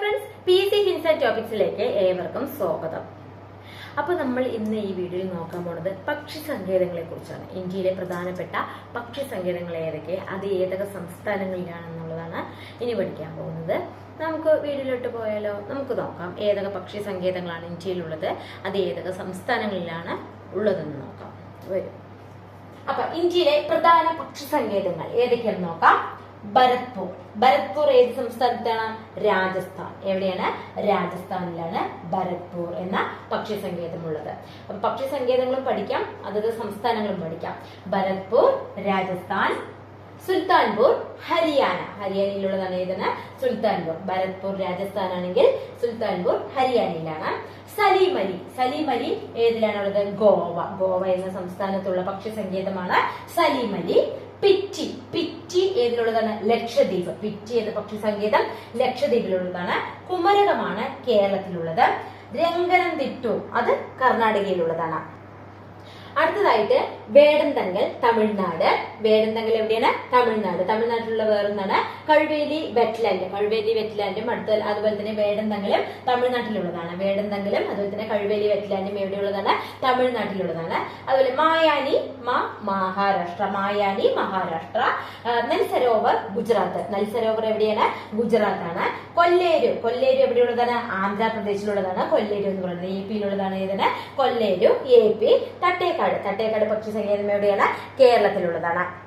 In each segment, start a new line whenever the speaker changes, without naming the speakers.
Friends ടോപ്പിക്സിലേക്ക് ഏവർക്കും സ്വാഗതം. അപ്പൊ നമ്മൾ ഇന്ന് ഈ വീഡിയോയിൽ നോക്കാൻ പോണത് പക്ഷി സങ്കേതങ്ങളെ കുറിച്ചാണ്. ഇന്ത്യയിലെ പ്രധാനപ്പെട്ട പക്ഷി സങ്കേതങ്ങൾ ഏതൊക്കെ അത് ഏതൊക്കെ സംസ്ഥാനങ്ങളിലാണെന്നുള്ളതാണ് ഇനി പഠിക്കാൻ പോകുന്നത്. നമുക്ക് വീഡിയോയിലോട്ട് പോയാലോ? നമുക്ക് നോക്കാം. ഏതൊക്കെ പക്ഷി സങ്കേതങ്ങളാണ് ഇന്ത്യയിലുള്ളത് അത് ഏതൊക്കെ സംസ്ഥാനങ്ങളിലാണ് ഉള്ളതെന്ന് നോക്കാം. വരും. അപ്പൊ ഇന്ത്യയിലെ പ്രധാന പക്ഷി സങ്കേതങ്ങൾ ഏതൊക്കെയാണെന്ന് നോക്കാം. ഭരത്പൂർ ഭരത്പൂർ ഏത് സംസ്ഥാനത്താണ്? രാജസ്ഥാൻ. എവിടെയാണ്? രാജസ്ഥാനിലാണ് ഭരത്പൂർ എന്ന പക്ഷി സങ്കേതമുള്ളത് അപ്പൊ പക്ഷി സങ്കേതങ്ങളും പഠിക്കാം അതത് സംസ്ഥാനങ്ങളും പഠിക്കാം. ഭരത്പൂർ രാജസ്ഥാൻ സുൽത്താൻപൂർ ഹരിയാന. ഹരിയാനയിലുള്ളതാണ് ഏതാണ്? സുൽത്താൻപൂർ. ഭരത്പൂർ രാജസ്ഥാൻ ആണെങ്കിൽ സുൽത്താൻപൂർ ഹരിയാനയിലാണ്. സലീമലി. സലീമലി ഏതിലാണുള്ളത്? ഗോവ. ഗോവ എന്ന സംസ്ഥാനത്തുള്ള പക്ഷി സങ്കേതമാണ് സലീമലി. പിറ്റി പിറ്റി ഏതിലുള്ളതാണ്? ലക്ഷദ്വീപ്. പിറ്റി എന്ന പക്ഷി സങ്കേതം ലക്ഷദ്വീപിലുള്ളതാണ്. കുമരകമാണ് കേരളത്തിലുള്ളത്. രംഗനം തിട്ടു അത് കർണാടകയിലുള്ളതാണ്. അടുത്തതായിട്ട് വേടന്തങ്കൽ തമിഴ്നാട്. വേടന്തങ്കൽ എവിടെയാണ്? തമിഴ്നാട്. തമിഴ്നാട്ടിലുള്ള വേറൊന്നാണ് കഴുവേലി വെറ്റ്ലാൻഡ്. കഴുവേലി വെറ്റ്ലാൻഡും അടുത്ത അതുപോലെ തന്നെ വേടന്തങ്കലും തമിഴ്നാട്ടിലുള്ളതാണ്. വേടന്തങ്കലും അതുപോലെ തന്നെ കഴുവേലി വെറ്റ്ലാൻഡും എവിടെയുള്ളതാണ്? തമിഴ്നാട്ടിലുള്ളതാണ്. അതുപോലെ മായാനി മാ മഹാരാഷ്ട്ര. മായാനി മഹാരാഷ്ട്ര. നെൽസരോവർ ഗുജറാത്ത്. നെൽസരോവർ എവിടെയാണ്? ഗുജറാത്താണ്. കൊല്ലേരു. കൊല്ലേരു എവിടെയുള്ളതാണ്? ആന്ധ്രാപ്രദേശിലുള്ളതാണ്. കൊല്ലേരു എന്ന് പറയുന്നത്. എ പിയിലുള്ളതാണ് ഏതാണ്? Kolleru A P. Thattekad. Thattekkad പക്ഷി സങ്കേതം എവിടെയാണ് കേരളത്തിലുള്ളതാണ്.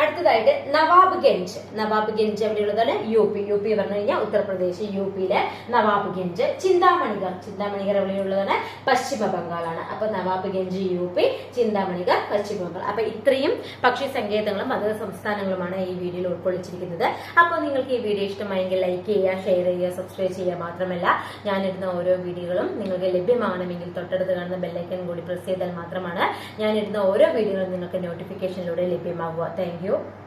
അടുത്തതായിട്ട് നവാബ്ഗഞ്ച് നവാബ്ഗഞ്ച് എവിടെയുള്ളതാണ് യു പി യു പി പറഞ്ഞു കഴിഞ്ഞാൽ ഉത്തർപ്രദേശ് യു പിയിലെ നവാബ്ഗഞ്ച് ചിന്താമണികർ ചിന്താമണികർ എവിടെയുള്ളതാണ് പശ്ചിമ ബംഗാളാണ്. അപ്പൊ നവാബ്ഗഞ്ച് യു പി ചിന്താമണികർ പശ്ചിമ ബംഗാൾ. അപ്പൊ ഇത്രയും പക്ഷി സങ്കേതങ്ങളും അതത് സംസ്ഥാനങ്ങളുമാണ് ഈ വീഡിയോയിൽ ഉൾക്കൊള്ളിച്ചിരിക്കുന്നത്. അപ്പോൾ നിങ്ങൾക്ക് ഈ വീഡിയോ ഇഷ്ടമായെങ്കിൽ ലൈക്ക് ചെയ്യുക ഷെയർ ചെയ്യുക സബ്സ്ക്രൈബ് ചെയ്യുക മാത്രമല്ല ഞാനിടുന്ന ഓരോ വീഡിയോകളും നിങ്ങൾക്ക് ലഭ്യമാകണമെങ്കിൽ തൊട്ടടുത്ത് കാണുന്ന ബെല്ലൈക്കൻ കൂടി പ്രസ് ചെയ്താൽ മാത്രമാണ് ഞാനിടുന്ന ഓരോ വീഡിയോകളും നിങ്ങൾക്ക് നോട്ടിഫിക്കേഷനിലൂടെ ലഭ്യമാകുക താങ്ക് Yo